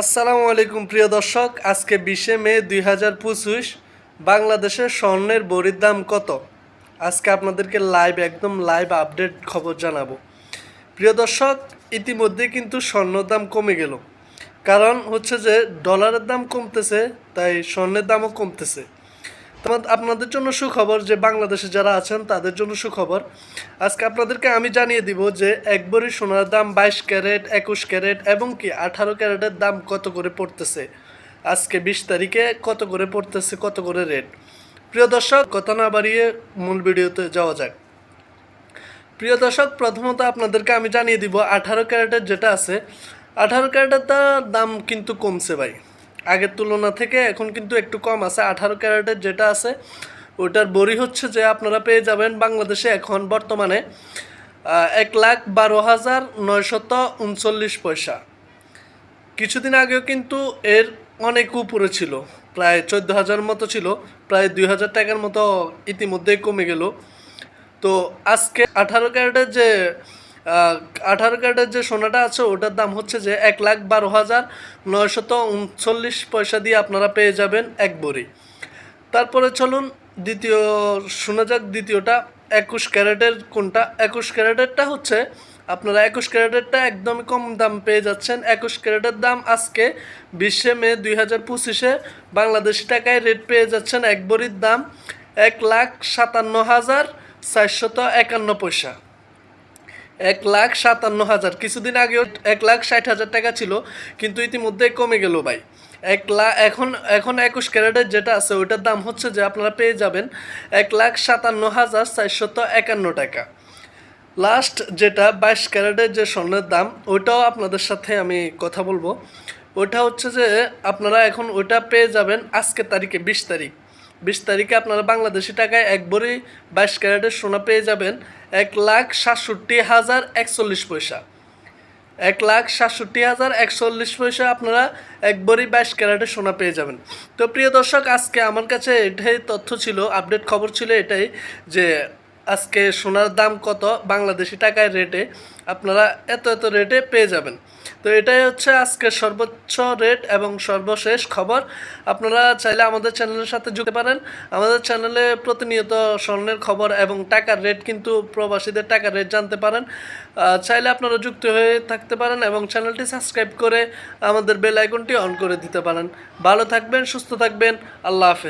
আসসালামু আলাইকুম, প্রিয় দর্শক। আজকে বিশে মে দুই হাজার পঁচিশ, বাংলাদেশের স্বর্ণের বড়ির দাম কত? আজকে আপনাদেরকে লাইভ একদম লাইভ আপডেট খবর জানাব। প্রিয় দর্শক, ইতিমধ্যে কিন্তু স্বর্ণের দাম কমে গেল। কারণ হচ্ছে যে ডলারের দাম কমতেছে, তাই স্বর্ণের দামও কমতেছে। আপনাদের জন্য সুখবর যে বাংলাদেশে যারা আছেন, তাদের জন্য সুখবর। আজকে আপনাদেরকে আমি জানিয়ে দিব যে এক সোনার দাম বাইশ ক্যারেট, একুশ ক্যারেট এবং কি আঠারো ক্যারেটের দাম কত করে পড়তেছে? আজকে বিশ তারিখে কত করে পড়তেছে, কত করে রেট? প্রিয় দর্শক, কথা না বাড়িয়ে মূল ভিডিওতে যাওয়া যাক। প্রিয় দর্শক, প্রথমত আপনাদেরকে আমি জানিয়ে দিব আঠারো ক্যারেটের যেটা আছে। আঠারো ক্যারেটের দাম কিন্তু কমছে ভাই। আগের তুলনা থেকে এখন কিন্তু একটু কম আছে। আঠারো ক্যারেটের যেটা আছে, ওটার বড়ি হচ্ছে যে আপনারা পেয়ে যাবেন বাংলাদেশে এখন বর্তমানে এক লাখ বারো হাজার নয়শত উনচল্লিশ পয়সা। কিছুদিন আগেও কিন্তু এর অনেক উপরে ছিল, প্রায় চোদ্দ হাজার মতো ছিল, প্রায় দুই হাজার টাকার মতো ইতিমধ্যেই কমে গেল। তো আজকে আঠারো ক্যারেটের যে আঠারো ক্যারেটের যে সোনাটা আছে, ওটার দাম হচ্ছে যে এক লাখ বারো হাজার নয়শত উনচল্লিশ পয়সা দিয়ে আপনারা পেয়ে যাবেন এক বড়ি। তারপরে চলুন দ্বিতীয়, শোনা যাক দ্বিতীয়টা, একুশ ক্যারেটের কোনটা? একুশ ক্যারেটেরটা হচ্ছে, আপনারা একুশ ক্যারেটেরটা একদমই কম দাম পেয়ে যাচ্ছেন। একুশ ক্যারেটের দাম আজকে বিশে মে দুই হাজার পঁচিশে বাংলাদেশি টাকায় রেট পেয়ে যাচ্ছেন এক বড়ির দাম এক লাখ সাতান্ন হাজার চারশত একান্ন পয়সা। এক লাখ সাতান্ন হাজার। কিছুদিন আগেও এক লাখ ষাট হাজার টাকা ছিল, কিন্তু ইতিমধ্যে কমে গেল ভাই। এক লাখ এখন এখন একুশ ক্যারেটের যেটা আছে, ওইটার দাম হচ্ছে যে আপনারা পেয়ে যাবেন এক লাখ সাতান্ন হাজার চারশত একান্ন টাকা। লাস্ট যেটা বাইশ ক্যারেটের যে স্বর্ণের দাম, ওইটাও আপনাদের সাথে আমি কথা বলব। ওইটা হচ্ছে যে আপনারা এখন ওইটা পেয়ে যাবেন আজকে তারিখে, বিশ তারিখ। বিশ তারিখে আপনারা বাংলাদেশি টাকায় এক ভরি বাইশ ক্যারেটের সোনা পেয়ে যাবেন এক লাখ সাতষট্টি হাজার একচল্লিশ পয়সা। এক লাখ সাতষট্টি হাজার একচল্লিশ পয়সা আপনারা এক ভরি বাইশ ক্যারেটের সোনা পেয়ে যাবেন। তো প্রিয় দর্শক, আজকে আমার কাছে এটাই তথ্য ছিল, আপডেট খবর ছিল এটাই যে আজকে সোনার দাম কত, বাংলাদেশি টাকায় রেটে আপনারা এত এত রেটে পেয়ে যাবেন। তো এটাই হচ্ছে আজকের সর্বোচ্চ রেট এবং সর্বশেষ খবর। আপনারা চাইলে আমাদের চ্যানেলের সাথে যুক্ত পারেন। আমাদের চ্যানেলে প্রতিনিয়ত স্বর্ণের খবর এবং টাকার রেট কিন্তু প্রবাসীদের টাকার রেট জানতে পারেন। চাইলে আপনারা যুক্ত হয়ে থাকতে পারেন এবং চ্যানেলটি সাবস্ক্রাইব করে আমাদের বেল আইকনটি অন করে দিতে পারেন। ভালো থাকবেন, সুস্থ থাকবেন, আল্লাহ হাফেজ।